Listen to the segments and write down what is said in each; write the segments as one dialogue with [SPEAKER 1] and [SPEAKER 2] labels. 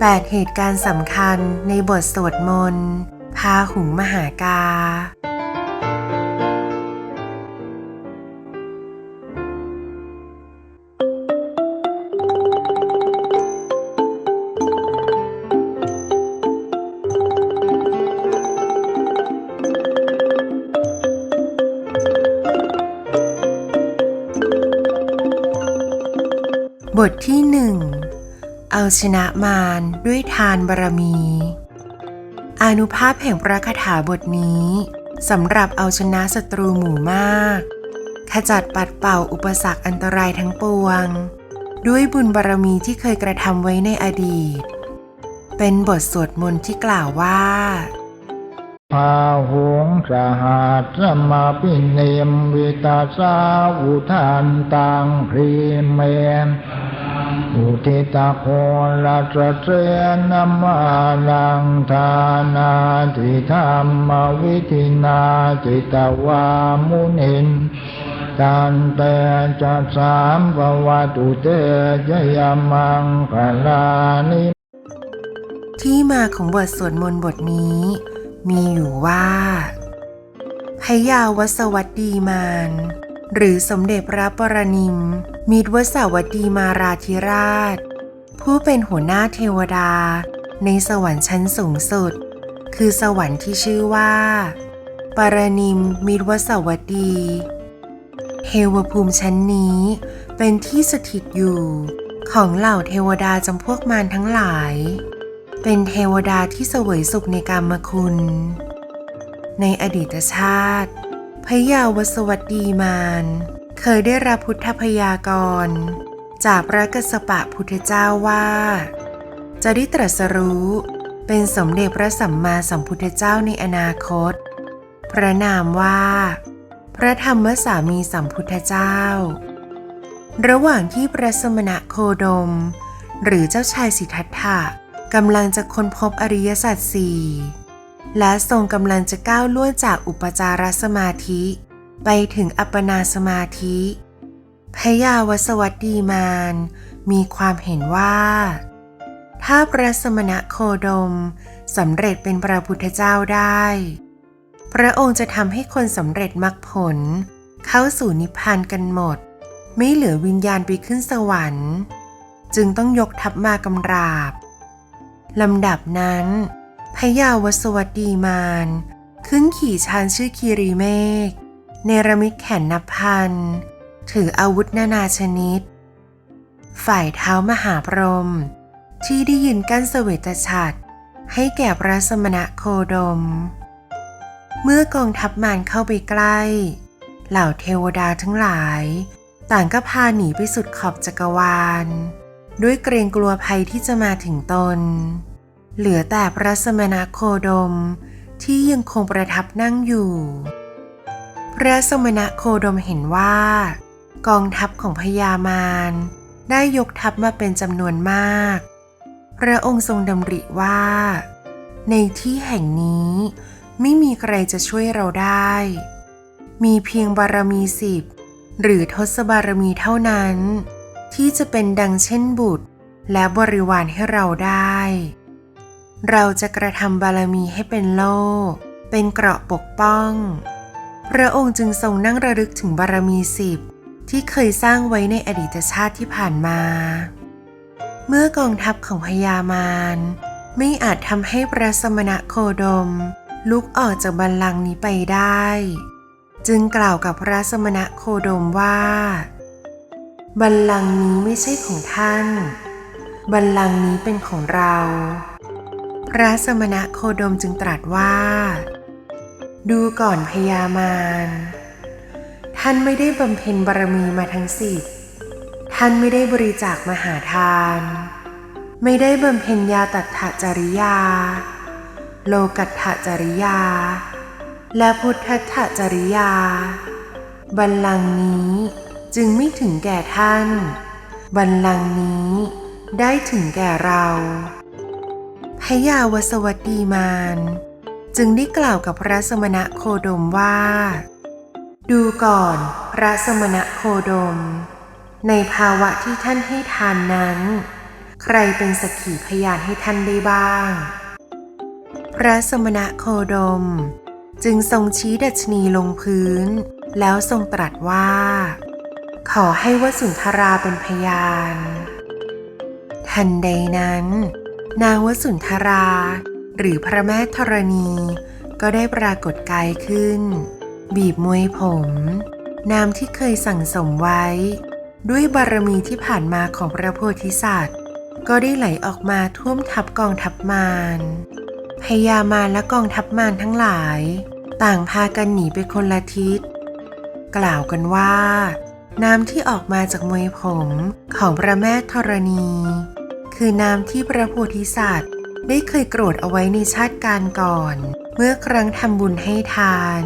[SPEAKER 1] 8 เหตุการณ์สำคัญในบทสวดมนต์พาหุงมหากา บทที่หนึ่ง เอาชนะมารด้วยทานบารมี อานุภาพแห่งพระคาถาบทนี้สำหรับเอาชนะศัตรูหมู่มาก ขจัดปัดเป่าอุปสรรคอันตรายทั้งปวง ด้วยบุญบารมีที่เคยกระทำไว้ในอดีต เป็นบทสวดมนต์ที่กล่าวว่า
[SPEAKER 2] พาหงสหัสมาพิเนมวิตาสาวุทานตังครีเมน อุทิตาโคลัสเสนมาลังทานาทิธรรมวิธินาจิตวามุนินตันเตจัสสามภวตุเตจยมังคลานิ
[SPEAKER 1] ที่มาของบทสวดมนต์บทนี้ มีอยู่ว่าพยาวสวัสดีมาน หรือสมเด็จพระปรนิมมิตรวสวัสดีมาราธิราช ผู้เป็นหัวหน้าเทวดา ในสวรรค์ชั้นสูงสุด คือสวรรค์ที่ชื่อว่า ปรนิมมิตรวสวัสดีเทวภูมิชั้นนี้เป็นที่สถิตอยู่ของเหล่าเทวดาจำพวกมารทั้งหลาย เป็นเทวดาที่เสวยสุขในกามคุณ ในอดีตชาติ พยาวสวัสดีมาน เคยได้รับพุทธพยากร จากพระกสปะพุทธเจ้าว่า จะได้ตรัสรู้เป็นสมเด็จพระสัมมาสัมพุทธเจ้าในอนาคต พระนามว่า พระธรรมสามีสัมพุทธเจ้า ระหว่างที่พระสมณะโคดม หรือเจ้าชายสิทธัตถะกำลังจะค้นพบอริยสัจสี่ และทรงกำลังจะก้าวล่วงจากอุปจารสมาธิ ไปถึงอัปปนาสมาธิพระยาวสวัสดีมานมีความเห็นว่า ถ้าพระสมณะโคดมสำเร็จเป็นพระพุทธเจ้าได้ พระองค์จะทำให้คนสำเร็จมรรคผล เข้าสู่นิพพานกันหมด ไม่เหลือวิญญาณไปขึ้นสวรรค์ จึงต้องยกทัพมากำราบลำดับนั้น พยาวสวัสดีมาน ขึ้นขี่ชางชื่อคีรีเมฆเนรมิตแขนนับพัน ถืออาวุธนานาชนิด ฝ่ายเท้ามหาพรหมที่ได้ยืนกั้นเสวตฉัตรให้แก่พระสมณะโคดม เมื่อกองทัพมารเข้าไปใกล้ เหล่าเทวดาทั้งหลาย ต่างก็พาหนีไปสุดขอบจักรวาล ด้วยเกรงกลัวภัยที่จะมาถึงตน เหลือแต่พระสมณโคดมที่ยังคงประทับนั่งอยู่ พระสมณโคดมเห็นว่า กองทัพของพญามารได้ยกทัพมาเป็นจำนวนมาก พระองค์ทรงดำริว่า ในที่แห่งนี้ไม่มีใครจะช่วยเราได้ มีเพียงบารมีสิบหรือทศบารมีเท่านั้น ที่จะเป็นดังเช่นบุตร และบริวารให้เราได้ เราจะกระทำบารมีให้เป็นโล่เป็นเกราะปกป้อง พระองค์จึงทรงนั่งระลึกถึงบารมีสิบที่เคยสร้างไว้ในอดีตชาติที่ผ่านมา เมื่อกองทัพของพญามารไม่อาจทำให้พระสมณะโคดม ลุกออกจากบัลลังก์นี้ไปได้ จึงกล่าวกับพระสมณะโคดมว่า บัลลังก์นี้ไม่ใช่ของท่าน บัลลังก์นี้เป็นของเรา พระสมณะโคดมจึงตรัสว่า ดูก่อนพญามาร ท่านไม่ได้บำเพ็ญบารมีมาทั้งสิบท่านไม่ได้บริจาคมหาทาน ไม่ได้บำเพ็ญยาตัฏฐจริยา โลกัตถจริยา และพุทธัถจริยา บัลลังก์นี้จึงไม่ถึงแก่ท่าน บัลลังก์นี้ได้ถึงแก่เรา พระยาวสวัสดีมานจึงได้กล่าวกับพระสมณะโคดมว่า ดูก่อนพระสมณะโคดม ในภาวะที่ท่านให้ทานนั้น ใครเป็นสักขีพยานให้ท่านได้บ้าง พระสมณะโคดม จึงทรงชี้ดัชนีลงพื้น แล้วทรงตรัสว่า ขอให้วสุนทราเป็นพยาน ทันใดนั้น นางวสุนทรา หรือพระแม่ธรณี ก็ได้ปรากฏกายขึ้น บีบมวยผมน้ำที่เคยสั่งสมไว้ ด้วยบารมีที่ผ่านมาของพระโพธิสัตว์ ก็ได้ไหลออกมาท่วมทับกองทัพมารพญามารและกองทัพมารทั้งหลาย ต่างพากันหนีไปคนละทิศ กล่าวกันว่า น้ำที่ออกมาจากมวยผมของพระแม่ธรณี คือน้ำที่พระโพธิสัตว์ ได้เคยโกรธเอาไว้ในชาติการก่อน เมื่อครั้งทำบุญให้ทาน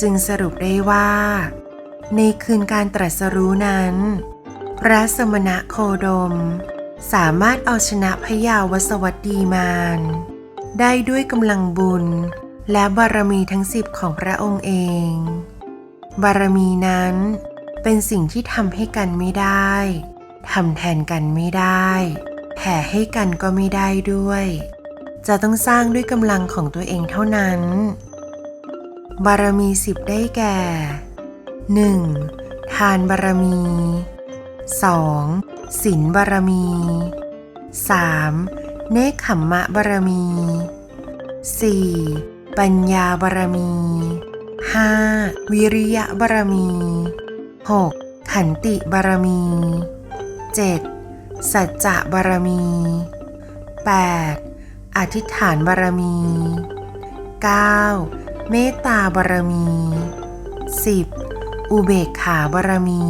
[SPEAKER 1] จึงสรุปได้ว่า ในคืนการตรัสรู้นั้น พระสมณะโคดม สามารถเอาชนะพยาวสวัสดีมารได้ด้วยกำลังบุญและบารมีทั้งสิบของพระองค์เอง บารมีนั้นเป็นสิ่งที่ทำให้กันไม่ได้ ทำแทนกันไม่ได้แผ่ให้กันก็ไม่ได้ด้วย จะต้องสร้างด้วยกำลังของตัวเองเท่านั้น บารมีสิบได้แก่ 1. ทานบารมี 2. ศีลบารมี 3. เนคขมมะบารมี 4. ปัญญาบารมี 5. วิริยะบารมี 6. ขันติบารมี 7. สัจจะบารมี 8. อธิษฐานบารมี 9. เมตตาบารมี 10. อุเบกขาบารมี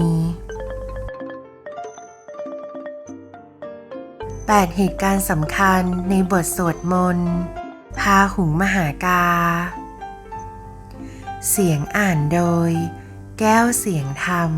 [SPEAKER 1] 8 เหตุการณ์สำคัญในบทสวดมนต์พาหุงมหากา เสียงอ่านโดย แก้วเสียงธรรม